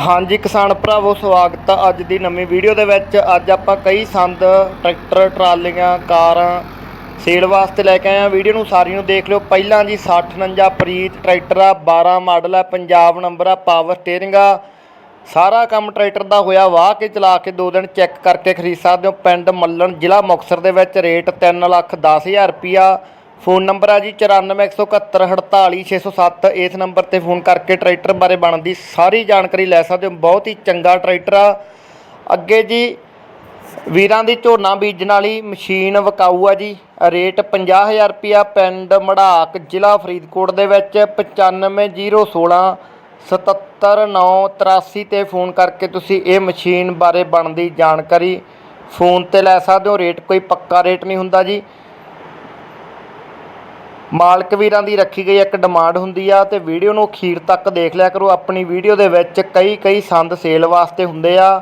ਹਾਂਜੀ ਕਿਸਾਨ ਭਰਾਵੋ, ਸਵਾਗਤ ਹੈ ਅੱਜ ਦੀ ਨਵੀਂ ਵੀਡੀਓ ਦੇ ਵਿੱਚ। ਅੱਜ ਆਪਾਂ ਕਈ ਸੰਦ, ਟਰੈਕਟਰ, ਟਰਾਲੀਆਂ, ਕਾਰਾਂ ਸੇਲ ਵਾਸਤੇ ਲੈ ਕੇ ਆਏ ਆ ਵੀਡੀਓ ਨੂੰ ਸਾਰੀ ਨੂੰ ਦੇਖ ਲਿਓ। ਪਹਿਲਾਂ ਜੀ 6049 ਪ੍ਰੀਤ, ਟਰੈਕਟਰ ਆ 12 ਮਾਡਲ ਆ, ਪੰਜਾਬ ਨੰਬਰ ਆ, ਪਾਵਰ ਸਟੀਅਰਿੰਗ ਆ। ਸਾਰਾ ਕੰਮ ਟਰੈਕਟਰ ਦਾ ਹੋਇਆ, ਵਾਹ ਕੇ ਚਲਾ ਕੇ ਦੋ ਦਿਨ ਚੈੱਕ ਕਰਕੇ ਖਰੀਦ ਸਕਦੇ ਹੋ। ਪਿੰਡ ਮੱਲਣ ਜ਼ਿਲ੍ਹਾ ਮੁਕਤਸਰ ਦੇ ਵਿੱਚ ਰੇਟ 3 ਲੱਖ 10000 ਰੁਪਿਆ ਫੋਨ ਨੰਬਰ ਆ ਜੀ 9417484607 ਇਸ ਨੰਬਰ ਤੇ ਫੋਨ ਕਰਕੇ ਟਰੈਕਟਰ ਬਾਰੇ ਬਣਦੀ ਸਾਰੀ ਜਾਣਕਾਰੀ ਲੈ ਸਕਦੇ ਹੋ। ਬਹੁਤ ਹੀ ਚੰਗਾ ਟਰੈਕਟਰ ਆ। ਅੱਗੇ ਜੀ ਵੀਰਾਂ ਦੀ ਝੋਨਾ ਬੀਜਣ ਵਾਲੀ ਮਸ਼ੀਨ ਵਿਕਾਊ ਆ ਜੀ। ਰੇਟ 50000 ਰੁਪਿਆ ਪਿੰਡ ਮੜਾਕ, ਜ਼ਿਲ੍ਹਾ ਫਰੀਦਕੋਟ ਦੇ ਵਿੱਚ 95016 77983 ਤੇ ਫੋਨ ਕਰਕੇ ਤੁਸੀਂ ਇਹ ਮਸ਼ੀਨ ਬਾਰੇ ਬਣਦੀ ਜਾਣਕਾਰੀ ਫੋਨ ਤੇ ਲੈ ਸਕਦੇ ਹੋ। ਰੇਟ ਕੋਈ ਪੱਕਾ ਰੇਟ ਨਹੀਂ ਹੁੰਦਾ ਜੀ। ਮਾਲਕ ਵੀਰਾਂ ਦੀ ਰੱਖੀ ਗਈ ਇੱਕ ਡਿਮਾਂਡ ਹੁੰਦੀ ਆ ਤੇ ਵੀਡੀਓ ਨੂੰ ਅਖੀਰ ਤੱਕ ਦੇਖ ਲਿਆ ਕਰੋ। ਆਪਣੀ ਵੀਡੀਓ ਦੇ ਵਿੱਚ ਕਈ ਕਈ ਸੰਦ ਸੇਲ ਵਾਸਤੇ ਹੁੰਦੇ ਆ।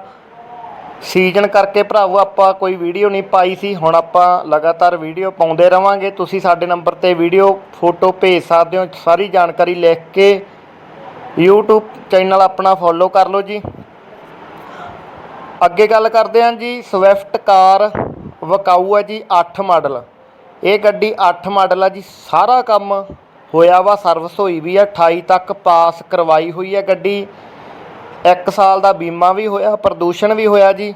ਸੀਜ਼ਨ ਕਰਕੇ ਭਰਾਵੋ, ਆਪਾਂ ਕੋਈ ਵੀਡੀਓ ਨਹੀਂ ਪਾਈ ਸੀ। ਹੁਣ ਆਪਾਂ ਲਗਾਤਾਰ ਵੀਡੀਓ ਪਾਉਂਦੇ ਰਵਾਂਗੇ। ਤੁਸੀਂ ਸਾਡੇ ਨੰਬਰ ਤੇ ਵੀਡੀਓ ਫੋਟੋ ਭੇਜ ਸਕਦੇ ਹੋ। ਸਾਰੀ ਜਾਣਕਾਰੀ ਲਿਖ ਕੇ YouTube ਚੈਨਲ ਆਪਣਾ ਫੋਲੋ ਕਰ ਲਓ ਜੀ। ਅੱਗੇ ਗੱਲ ਕਰਦੇ ਹਾਂ ਜੀ। ਸਵਿਫਟ ਕਾਰ ਵਕਾਊ ਹੈ ਜੀ 8 ਮਾਡਲ। ਇਹ ਗੱਡੀ 8 ਮਾਡਲ ਆ ਜੀ, ਸਾਰਾ ਕੰਮ ਹੋਇਆ ਵਾ ਸਰਵਿਸ ਹੋਈ ਵੀ ਆ 28 ਤੱਕ ਪਾਸ ਕਰਵਾਈ ਹੋਈ ਹੈ ਗੱਡੀ। 1 ਸਾਲ ਦਾ ਬੀਮਾ ਵੀ ਹੋਇਆ, ਪ੍ਰਦੂਸ਼ਣ ਵੀ ਹੋਇਆ ਜੀ।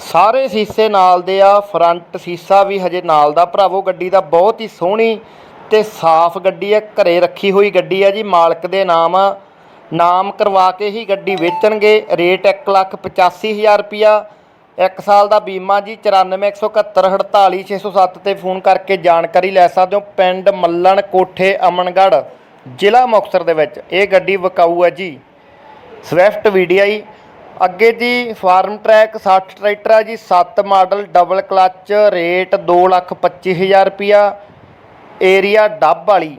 ਸਾਰੇ ਸੀਸੇ ਨਾਲ ਦੇ ਆ ਫਰੰਟ ਸੀਸਾ ਵੀ ਹਜੇ ਨਾਲ ਦਾ ਭਰਾਵੋ, ਗੱਡੀ ਦਾ ਬਹੁਤ ਹੀ ਸੋਹਣੀ ਤੇ ਸਾਫ਼ ਗੱਡੀ ਹੈ ਘਰੇ ਰੱਖੀ ਹੋਈ ਗੱਡੀ ਆ ਜੀ, ਮਾਲਕ ਦੇ ਨਾਮ ਆ। ਨਾਮ ਕਰਵਾ ਕੇ ਹੀ ਗੱਡੀ ਵੇਚਣਗੇ, ਰੇਟ 185000 ਰੁਪਿਆ ਇੱਕ ਸਾਲ ਦਾ ਬੀਮਾ ਜੀ 9417148607 ਤੇ ਫੋਨ ਕਰਕੇ ਜਾਣਕਾਰੀ ਲੈ ਸਕਦੇ ਹੋ ਪਿੰਡ ਮੱਲਣ ਕੋਠੇ, ਅਮਨਗੜ੍ਹ, ਜ਼ਿਲ੍ਹਾ ਮੁਕਤਸਰ ਦੇ ਵਿੱਚ। ਇਹ ਗੱਡੀ ਵਿਕਾਊ ਹੈ ਜੀ। ਸਵਿਫਟ ਵੀਡੀਆਈ ਅੱਗੇ ਜੀ, ਫਾਰਮ ਟਰੈਕ 60 ਟਰੈਕਟਰ ਆ ਜੀ 7 ਮਾਡਲ, ਡਬਲ ਕਲੱਚ, ਰੇਟ 225000 ਰੁਪਿਆ ਏਰੀਆ ਡੱਬ ਵਾਲੀ।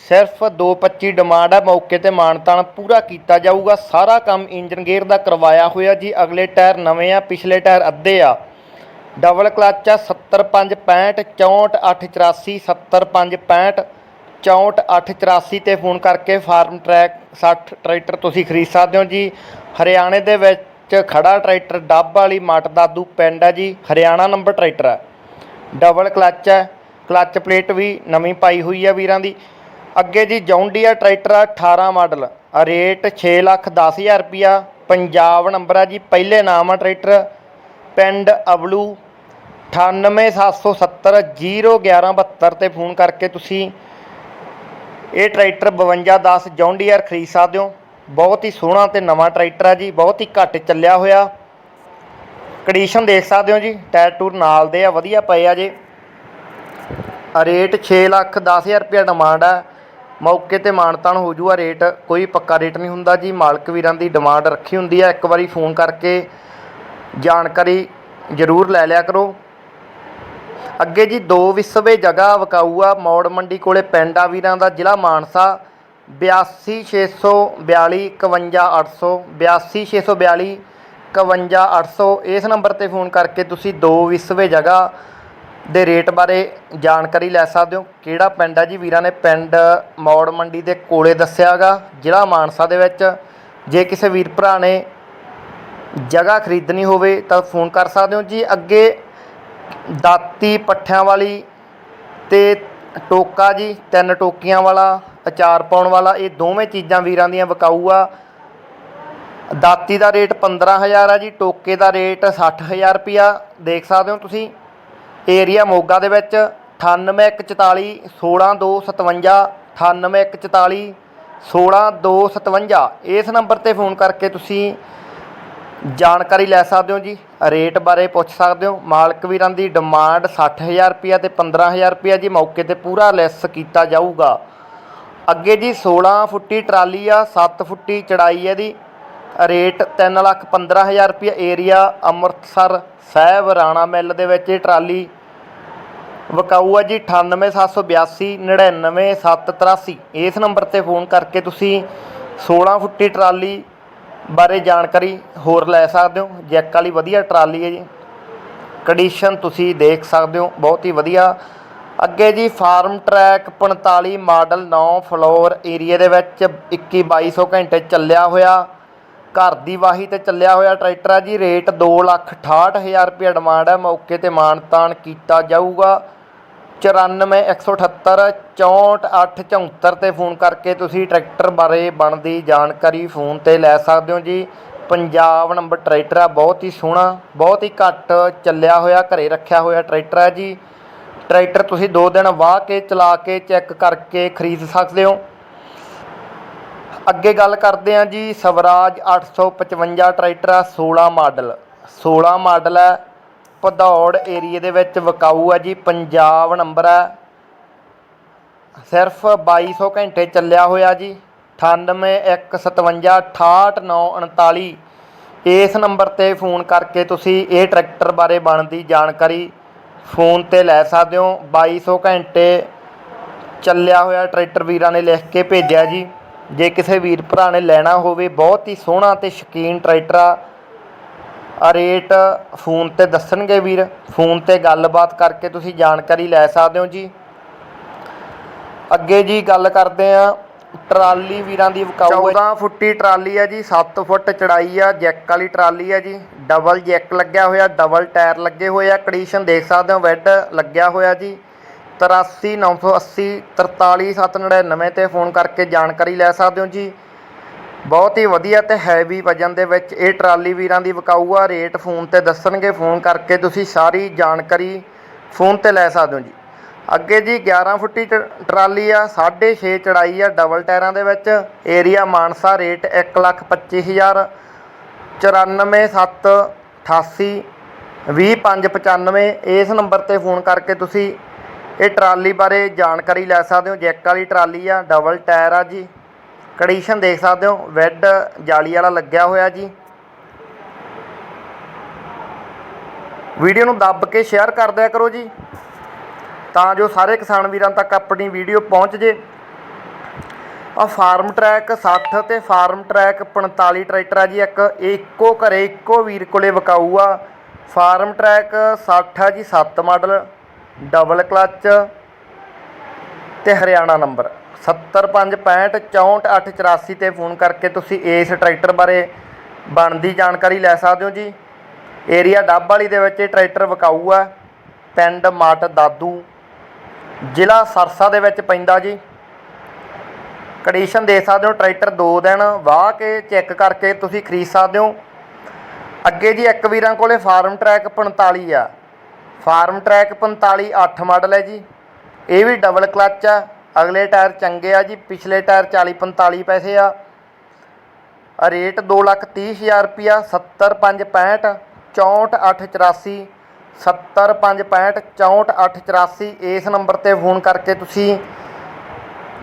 ਸਿਰਫ 225 ਡਿਮਾਂਡ ਹੈ ਮੌਕੇ ਤੇ ਮਾਨਤਾਨ ਪੂਰਾ ਕੀਤਾ ਜਾਊਗਾ। ਸਾਰਾ ਕੰਮ ਇੰਜਨ ਗੇਅਰ ਦਾ ਕਰਵਾਇਆ ਹੋਇਆ ਜੀ। ਅਗਲੇ ਟਾਇਰ ਨਵੇਂ ਆ, ਪਿਛਲੇ ਟਾਇਰ ਅੱਧੇ ਆ। ਡਬਲ ਕਲੱਚ ਆ 70565 64884 70565 64884 ਤੇ ਫੋਨ ਕਰਕੇ ਫਾਰਮ ਟਰੈਕ 60 ਟਰੈਕਟਰ ਤੁਸੀਂ ਖਰੀਦ ਸਕਦੇ ਹੋ ਜੀ। ਹਰਿਆਣੇ ਦੇ ਵਿੱਚ ਖੜਾ ਟਰੈਕਟਰ ਡੱਬ ਵਾਲੀ ਮੱਟ ਦਾਦੂ ਪਿੰਡ ਹੈ ਜੀ। ਹਰਿਆਣਾ ਨੰਬਰ ਟਰੈਕਟਰ ਹੈ ਡਬਲ ਕਲੱਚ ਹੈ ਕਲੱਚ ਪਲੇਟ ਵੀ ਨਵੀਂ ਪਾਈ ਹੋਈ ਆ ਵੀਰਾਂ ਦੀ। ਅੱਗੇ ਜੀ ਜੌਂਡੀਆ ਟਰੈਕਟਰ ਆ 18 ਮਾਡਲ। ਰੇਟ 6 ਲੱਖ 10000 ਰੁਪਿਆ ਪੰਜਾਬ ਨੰਬਰ ਆ ਜੀ, ਪਹਿਲੇ ਨਾਮ ਆ ਟਰੈਕਟਰ। ਪਿੰਡ ਅਬਲੂ 9877701172 ਤੇ ਫੋਨ ਕਰਕੇ ਤੁਸੀਂ ਇਹ ਟਰੈਕਟਰ 5210 ਜੌਂਡੀਆਰ ਖਰੀਦ ਸਕਦੇ ਹੋ। ਬਹੁਤ ਹੀ ਸੋਹਣਾ ਤੇ ਨਵਾਂ ਟਰੈਕਟਰ ਆ ਜੀ, ਬਹੁਤ ਹੀ ਘੱਟ ਚੱਲਿਆ ਹੋਇਆ। ਕੰਡੀਸ਼ਨ ਦੇਖ ਸਕਦੇ ਹੋ ਜੀ, ਟਾਇਰ ਟੂਰ ਨਾਲ ਦੇ ਆ, ਵਧੀਆ ਪਏ ਆ ਜੇ। ਰੇਟ 6 ਲੱਖ 10000 ਰੁਪਏ ਡਿਮਾਂਡ ਆ। ਮੌਕੇ ਤੇ ਮਾਨਤਾਨ ਹੋ ਜੂਗਾ ਰੇਟ। ਕੋਈ ਪੱਕਾ ਰੇਟ ਨਹੀਂ ਹੁੰਦਾ ਜੀ। ਮਾਲਕ ਵੀਰਾਂ ਦੀ ਡਿਮਾਂਡ ਰੱਖੀ ਹੁੰਦੀ ਹੈ ਇੱਕ ਵਾਰੀ ਫੋਨ ਕਰਕੇ ਜਾਣਕਾਰੀ ਜ਼ਰੂਰ ਲੈ ਲਿਆ ਕਰੋ। ਅੱਗੇ ਜੀ, ਦੋ ਵਿਸਵੇ ਜਗ੍ਹਾ ਵਿਕਾਊ ਆ ਮੌੜ ਮੰਡੀ ਕੋਲੇ ਪਿੰਡ ਆ ਵੀਰਾਂ ਦਾ ਜ਼ਿਲ੍ਹਾ ਮਾਨਸਾ। 82642 51800 82642 51800 ਇਸ ਨੰਬਰ ਤੇ ਫੋਨ ਕਰਕੇ ਤੁਸੀਂ ਦੋ ਵਿਸਵੇ ਜਗ੍ਹਾ ਦੇ ਰੇਟ ਬਾਰੇ ਜਾਣਕਾਰੀ ਲੈ ਸਕਦੇ ਹੋ। ਕਿਹੜਾ ਪਿੰਡ ਹੈ ਜੀ? ਵੀਰਾਂ ਨੇ ਪਿੰਡ ਮੌੜ ਮੰਡੀ ਦੇ ਕੋਲੇ ਦੱਸਿਆਗਾ ਜ਼ਿਲ੍ਹਾ ਮਾਨਸਾ ਦੇ ਵਿੱਚ। ਜੇ ਕਿਸੇ ਵੀਰ ਭਰਾ ਨੇ ਜਗ੍ਹਾ ਖਰੀਦਣੀ ਹੋਵੇ ਤਾਂ ਫੋਨ ਕਰ ਸਕਦੇ ਹੋ ਜੀ। ਅੱਗੇ ਦਾਤੀ ਪੱਠਿਆਂ ਵਾਲੀ ਤੇ ਟੋਕਾ ਜੀ, ਤਿੰਨ ਟੋਕੀਆਂ ਵਾਲਾ, ਅਚਾਰ ਪਾਉਣ ਵਾਲਾ, ਇਹ ਦੋਵੇਂ ਚੀਜ਼ਾਂ ਵੀਰਾਂ ਦੀਆਂ ਵਿਕਾਊ ਆ। ਦਾਤੀ ਦਾ ਰੇਟ 15000 ਆ ਜੀ, ਟੋਕੇ ਦਾ ਰੇਟ 60000 ਰੁਪਿਆ ਦੇਖ ਸਕਦੇ ਹੋ ਤੁਸੀਂ। ਏਰੀਆ ਮੋਗਾ ਦੇ ਵਿੱਚ 9814 16257 9814 16257 ਇਸ ਨੰਬਰ ਤੇ ਫੋਨ ਕਰਕੇ ਤੁਸੀਂ ਜਾਣਕਾਰੀ ਲੈ ਸਕਦੇ ਹੋ ਜੀ, ਰੇਟ ਬਾਰੇ ਪੁੱਛ ਸਕਦੇ ਹੋ। ਮਾਲਕ ਵੀਰਾਂ ਦੀ ਡਿਮਾਂਡ 60000 ਰੁਪਿਆ ਤੇ 15000 ਰੁਪਿਆ ਜੀ ਮੌਕੇ ਤੇ ਪੂਰਾ ਲੈਸ ਕੀਤਾ ਜਾਊਗਾ। ਅੱਗੇ ਜੀ 16 ਫੁੱਟੀ ਟਰਾਲੀ ਆ 7 ਫੁੱਟੀ ਚੜਾਈ ਹੈ ਦੀ ਰੇਟ 3 ਲੱਖ 15000 ਰੁਪਏ ਏਰੀਆ ਅੰਮ੍ਰਿਤਸਰ ਸਾਹਿਬ, ਰਾਣਾ ਮਿੱਲ ਦੇ ਵਿੱਚ ਇਹ ਟਰਾਲੀ ਵਿਕਾਊ ਹੈ ਜੀ 98782 99783 ਇਸ ਨੰਬਰ ਤੇ ਫੋਨ ਕਰਕੇ ਤੁਸੀਂ 16 ਫੁੱਟੀ ਟਰਾਲੀ ਬਾਰੇ ਜਾਣਕਾਰੀ ਹੋਰ ਲੈ ਸਕਦੇ ਹੋ। ਜੈਕ ਵਾਲੀ ਵਧੀਆ ਟਰਾਲੀ ਹੈ ਜੀ। ਕੰਡੀਸ਼ਨ ਤੁਸੀਂ ਦੇਖ ਸਕਦੇ ਹੋ, ਬਹੁਤ ਹੀ ਵਧੀਆ। ਅੱਗੇ ਜੀ Farmtrac 45 model 9 floor area ਦੇ ਵਿੱਚ 21 2200 ਘੰਟੇ ਚੱਲਿਆ ਹੋਇਆ। ਘਰ ਦੀ ਵਾਹੀ ਤੇ ਚੱਲਿਆ ਹੋਇਆ ਟਰੈਕਟਰ ਆ ਜੀ, ਰੇਟ 268000 ਰੁਪਏ ਡਿਮਾਂਡ ਹੈ ਮੌਕੇ ਤੇ ਮਾਨਤਾਨ ਕੀਤਾ ਜਾਊਗਾ। 94 178 64 ਤੇ ਫੋਨ ਕਰਕੇ ਤੁਸੀਂ ਟਰੈਕਟਰ ਬਾਰੇ ਬਣਦੀ ਜਾਣਕਾਰੀ ਫੋਨ ਤੇ ਲੈ ਸਕਦੇ ਹੋ ਜੀ। ਪੰਜਾਬ ਨੰਬਰ ਟਰੈਕਟਰ ਆ, ਬਹੁਤ ਹੀ ਸੋਹਣਾ, ਬਹੁਤ ਹੀ ਘੱਟ ਚੱਲਿਆ ਹੋਇਆ, ਘਰੇ ਰੱਖਿਆ ਹੋਇਆ ਟਰੈਕਟਰ ਹੈ ਜੀ। ਟਰੈਕਟਰ ਤੁਸੀਂ 2 ਦਿਨ ਵਾਹ ਕੇ, ਚਲਾ ਕੇ, ਚੈੱਕ ਕਰਕੇ ਖਰੀਦ ਸਕਦੇ ਹੋ। ਅੱਗੇ ਗੱਲ ਕਰਦੇ ਹਾਂ ਜੀ, ਸਵਰਾਜ 855 ਟਰੈਕਟਰ ਆ 16 ਮਾਡਲ। 16 ਮਾਡਲ ਹੈ, ਭਦੌੜ ਏਰੀਏ ਦੇ ਵਿੱਚ ਵਿਕਾਊ ਹੈ ਜੀ, ਪੰਜਾਬ ਨੰਬਰ ਹੈ। ਸਿਰਫ 2200 ਘੰਟੇ ਚੱਲਿਆ ਹੋਇਆ ਜੀ 9815568939 ਇਸ ਨੰਬਰ ਤੇ ਫੋਨ ਕਰਕੇ ਤੁਸੀਂ ਇਹ ਟਰੈਕਟਰ ਬਾਰੇ ਬਣਦੀ ਜਾਣਕਾਰੀ ਫੋਨ ਤੇ ਲੈ ਸਕਦੇ ਹੋ। 2200 ਘੰਟੇ ਚੱਲਿਆ ਹੋਇਆ ਟਰੈਕਟਰ ਵੀਰਾਂ ਨੇ ਲਿਖ ਕੇ ਭੇਜਿਆ ਜੀ। ਜੇ ਕਿਸੇ ਵੀਰ ਭਰਾ ਨੇ ਲੈਣਾ ਹੋਵੇ, ਬਹੁਤ ਹੀ ਸੋਹਣਾ ਤੇ ਸ਼ਕੀਨ ਟਰੈਕਟਰ ਆ। ਆ ਰੇਟ ਫੋਨ ਤੇ ਦੱਸਣਗੇ ਵੀਰ। ਫੋਨ ਤੇ ਗੱਲਬਾਤ ਕਰਕੇ ਤੁਸੀਂ ਜਾਣਕਾਰੀ ਲੈ ਸਕਦੇ ਹੋ ਜੀ। ਅੱਗੇ ਜੀ ਗੱਲ ਕਰਦੇ ਆ ਟਰਾਲੀ ਵੀਰਾਂ ਦੀ ਵਿਕਾਊ 14 ਫੁੱਟੀ ਟਰਾਲੀ ਆ ਜੀ 7 ਫੁੱਟ ਚੜਾਈ ਆ, ਜੈਕ ਵਾਲੀ ਟਰਾਲੀ ਆ ਜੀ। ਡਬਲ ਜੈਕ ਲੱਗਿਆ ਹੋਇਆ, ਡਬਲ ਟਾਇਰ ਲੱਗੇ ਹੋਏ ਆ। ਕੰਡੀਸ਼ਨ ਦੇਖ ਸਕਦੇ ਹੋ ਬੈੱਡ ਲੱਗਿਆ ਹੋਇਆ ਜੀ। 83980 43799 ਤੇ ਫੋਨ ਕਰਕੇ ਜਾਣਕਾਰੀ ਲੈ ਸਕਦੇ ਹੋ ਜੀ। ਬਹੁਤ ਹੀ ਵਧੀਆ ਤੇ ਹੈਵੀ ਵਜਨ ਦੇ ਵਿੱਚ ਇਹ ਟਰਾਲੀ ਵੀਰਾਂ ਦੀ ਵਿਕਾਊ ਆ। ਰੇਟ ਫੋਨ ਤੇ ਦੱਸਣਗੇ। ਫੋਨ ਕਰਕੇ ਤੁਸੀਂ ਸਾਰੀ ਜਾਣਕਾਰੀ ਫੋਨ ਤੇ ਲੈ ਸਕਦੇ ਹੋ ਜੀ। ਅੱਗੇ ਜੀ 11 ਫੁੱਟੀ ਟ- ਟਰਾਲੀ ਆ। 6.5 ਚੜਾਈ ਆ ਡਬਲ ਟਾਇਰਾਂ ਦੇ ਵਿੱਚ। ਏਰੀਆ ਮਾਨਸਾ ਰੇਟ 125000 94788 20595 ਇਸ ਨੰਬਰ ਤੇ ਫੋਨ ਕਰਕੇ ਤੁਸੀਂ ਇਹ ਟਰਾਲੀ ਬਾਰੇ ਜਾਣਕਾਰੀ ਲੈ ਸਕਦੇ ਹੋ। ਜੈਕ ਵਾਲੀ ਟਰਾਲੀ ਆ ਡਬਲ ਟਾਇਰ ਆ ਜੀ। ਕੰਡੀਸ਼ਨ ਦੇਖ ਸਕਦੇ ਹੋ। ਵੈੱਡ ਜਾਲੀ ਵਾਲਾ ਲੱਗਿਆ ਹੋਇਆ ਜੀ। ਵੀਡੀਓ ਨੂੰ ਦੱਬ ਕੇ ਸ਼ੇਅਰ ਕਰ ਦਿਆ ਕਰੋ ਜੀ। ਤਾਂ ਜੋ ਸਾਰੇ ਕਿਸਾਨ ਵੀਰਾਂ ਤੱਕ ਆਪਣੀ ਵੀਡੀਓ ਪਹੁੰਚ ਜੇ। ਆ ਫਾਰਮ ਟਰੈਕ 60 ਤੇ ਫਾਰਮ ਟਰੈਕ 45 ਟਰੈਕਟਰ ਆ ਜੀ। ਇੱਕ ਇੱਕੋ ਘਰੇ ਇੱਕੋ ਵੀਰ ਕੋਲੇ ਵਿਕਾਊ ਆ। ਫਾਰਮ ਟਰੈਕ 60 ਆ ਜੀ 7 ਮਾਡਲ ਡਬਲ ਕਲੱਚ ਤੇ ਹਰਿਆਣਾ ਨੰਬਰ। 7565644884 ਤੇ ਫੋਨ ਕਰਕੇ ਤੁਸੀਂ ਇਸ ਟਰੈਕਟਰ ਬਾਰੇ ਬਣਦੀ ਜਾਣਕਾਰੀ ਲੈ ਸਕਦੇ ਹੋ ਜੀ। ਏਰੀਆ ਡੱਬ ਵਾਲੀ ਦੇ ਵਿੱਚ ਇਹ ਟਰੈਕਟਰ ਵਿਕਾਊ ਆ ਪਿੰਡ ਮਾਟ ਦਾਦੂ, ਜ਼ਿਲ੍ਹਾ ਸਰਸਾ ਦੇ ਵਿੱਚ ਪੈਂਦਾ ਜੀ। ਕੰਡੀਸ਼ਨ ਦੇ ਸਕਦੇ ਹੋ, ਟਰੈਕਟਰ 2 ਦਿਨ ਵਾਹ ਕੇ ਚੈੱਕ ਕਰਕੇ ਤੁਸੀਂ ਖਰੀਦ ਸਕਦੇ ਹੋ। ਅੱਗੇ ਜੀ ਇੱਕ ਵੀਰਾਂ ਕੋਲੇ ਫਾਰਮ ਟਰੈਕ 45 ਆ। ਫਾਰਮ ਟਰੈਕ 45 8 ਮਾਡਲ ਹੈ ਜੀ। ਇਹ ਵੀ ਡਬਲ ਕਲੱਚ ਆ। ਅਗਲੇ ਟਾਇਰ ਚੰਗੇ ਆ ਜੀ। ਪਿਛਲੇ ਟਾਇਰ 40 45 ਪੈਸੇ ਆ। ਰੇਟ ਆ ਰੇਟ 230000 ਰੁਪਿਆ 70565 64884 70565 64884 ਇਸ ਨੰਬਰ ਤੇ ਫੋਨ ਕਰਕੇ ਤੁਸੀਂ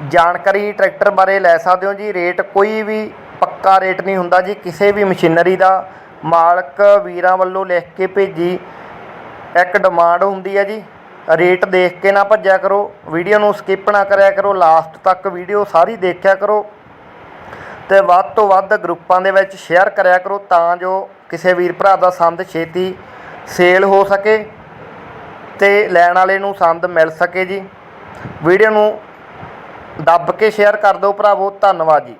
ਜਾਣਕਾਰੀ ਟਰੈਕਟਰ ਬਾਰੇ ਲੈ ਸਕਦੇ ਹੋ ਜੀ। ਰੇਟ ਕੋਈ ਵੀ ਪੱਕਾ ਰੇਟ ਨਹੀਂ ਹੁੰਦਾ ਜੀ। ਕਿਸੇ ਵੀ ਮਸ਼ੀਨਰੀ ਦਾ ਮਾਲਕ ਵੀਰਾਂ ਵੱਲੋਂ ਲਿਖ ਕੇ ਭੇਜੀ ਇੱਕ ਡਿਮਾਂਡ ਹੁੰਦੀ ਹੈ ਜੀ। ਰੇਟ ਦੇਖ ਕੇ ਨਾ ਭੱਜਿਆ ਕਰੋ। ਵੀਡੀਓ ਨੂੰ ਸਕਿਪ ਨਾ ਕਰਿਆ ਕਰੋ। ਲਾਸਟ ਤੱਕ ਵੀਡੀਓ ਸਾਰੀ ਦੇਖਿਆ ਕਰੋ। ਤੇ ਵੱਧ ਤੋਂ ਵੱਧ ਗਰੁੱਪਾਂ ਦੇ ਵਿੱਚ ਸ਼ੇਅਰ ਕਰਿਆ ਕਰੋ ਤਾਂ ਜੋ ਕਿਸੇ ਵੀਰ ਭਰਾ ਦਾ ਸੰਦ ਛੇਤੀ ਸੇਲ ਹੋ ਸਕੇ ਤੇ ਲੈਣ ਵਾਲੇ ਨੂੰ ਸੰਦ ਮਿਲ ਸਕੇ ਜੀ। ਵੀਡੀਓ ਨੂੰ ਦੱਬ ਕੇ ਸ਼ੇਅਰ ਕਰ ਦਿਓ ਭਰਾਵੋ। ਧੰਨਵਾਦ ਜੀ।